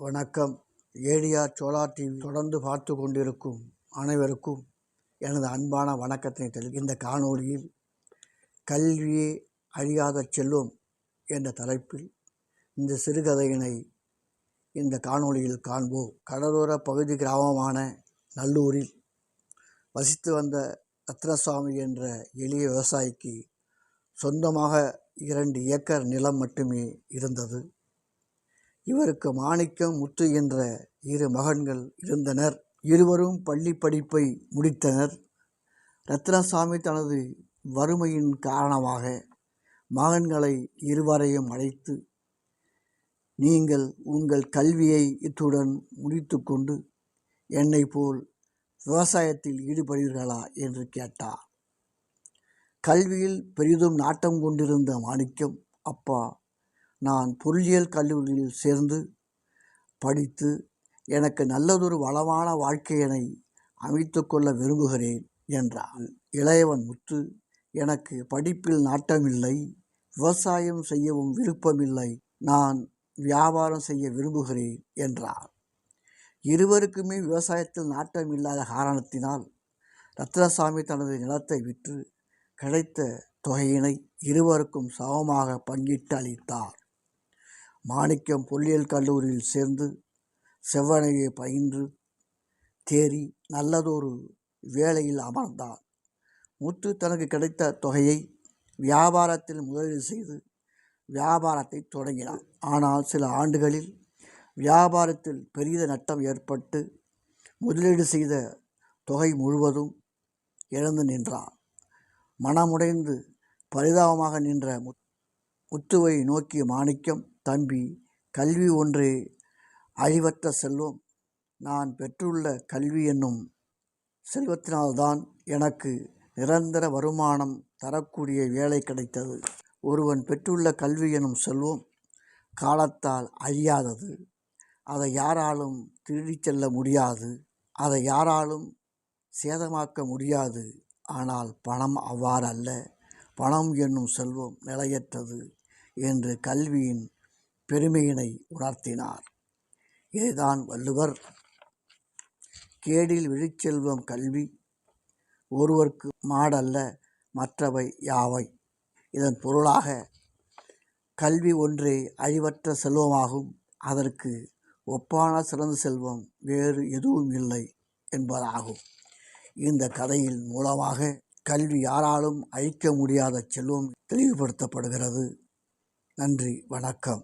வணக்கம். ஏடிஆர் சோலா டிவி தொடர்ந்து பார்த்து கொண்டிருக்கும் அனைவருக்கும் எனது அன்பான வணக்கத்தை தெரி இந்த காணொளியில் கல்வியே அழியாத செல்வம் என்ற தலைப்பில் இந்த சிறுகதையினை இந்த காணொளியில் காண்போம். கடலோர பகுதி கிராமமான நல்லூரில் வசித்து வந்த ரத்னசாமி என்ற எளிய விவசாயிக்கு சொந்தமாக இரண்டு ஏக்கர் நிலம் மட்டுமே இருந்தது. இவருக்கு மாணிக்கம் முத்து என்ற இரு மகன்கள் இருந்தனர். இருவரும் பள்ளி படிப்பை முடித்தனர். ரத்னசாமி தனது வறுமையின் காரணமாக மகன்களை இருவரையும் அழைத்து நீங்கள் உங்கள் கல்வியை இத்துடன் முடித்துக்கொண்டு என்னை போல் விவசாயத்தில் ஈடுபடுவீர்களா? என்று கேட்டார். கல்வியில் பெரிதும் நாட்டம் கொண்டிருந்த மாணிக்கம் அப்பா நான் பொருளியல் கல்லூரியில் சேர்ந்து படித்து எனக்கு நல்லதொரு வளமான வாழ்க்கையினை அமைத்து கொள்ள விரும்புகிறேன் என்றான். இளையவன் முத்து எனக்கு படிப்பில் நாட்டமில்லை விவசாயம் செய்யவும் விருப்பமில்லை நான் வியாபாரம் செய்ய விரும்புகிறேன் என்றார் இருவருக்குமே விவசாயத்தில் நாட்டம் இல்லாத காரணத்தினால் ரத்னசாமி தனது நிலத்தை விற்று கிடைத்த தொகையினை இருவருக்கும் சமமாக பங்கிட்டு அளித்தார் மாணிக்கம் பொல்லியல் கல்லூரியில் சேர்ந்து செவ்வனையை பயின்று தேறி நல்லதொரு வேலையில் அமர்ந்தான். முத்து தனக்கு கிடைத்த தொகையை வியாபாரத்தில் முதலீடு செய்து வியாபாரத்தை தொடங்கினான். ஆனால் சில ஆண்டுகளில் வியாபாரத்தில் பெரிய நட்டம் ஏற்பட்டு முதலீடு செய்த தொகை முழுவதும் இழந்து நின்றான். மனமுடைந்து பரிதாபமாக நின்ற முத்துவை நோக்கிய மாணிக்கம் தம்பி கல்வி ஒன்றே அழிவற்ற செல்வம். நான் பெற்றுள்ள கல்வி என்னும் செல்வத்தினால்தான் எனக்கு நிரந்தர வருமானம் தரக்கூடிய வேலை கிடைத்தது. ஒருவன் பெற்றுள்ள கல்வி எனும் செல்வம் காலத்தால் அழியாதது. அதை யாராலும் திருடிச் செல்ல முடியாது. அதை யாராலும் சேதமாக்க முடியாது. ஆனால் பணம் அவ்வாறல்ல. பணம் என்னும் செல்வம் நிலையற்றது. என்று கல்வியின் பெருமையினை உணர்த்தினார். இதுதான் வள்ளுவர் கேடில் விழிச்செல்வம் கல்வி ஒருவர்க்கு மாடல்ல மற்றவை யாவை? இதன் பொருளாக கல்வி ஒன்றே அழிவற்ற செல்வமாகும். அதற்கு ஒப்பான சிறந்த செல்வம் வேறு எதுவும் இல்லை என்பதாகும். இந்த கதையின் மூலமாக கல்வி யாராலும் அழிக்க முடியாத செல்வம் தெளிவுபடுத்தப்படுகிறது. நன்றி வணக்கம்.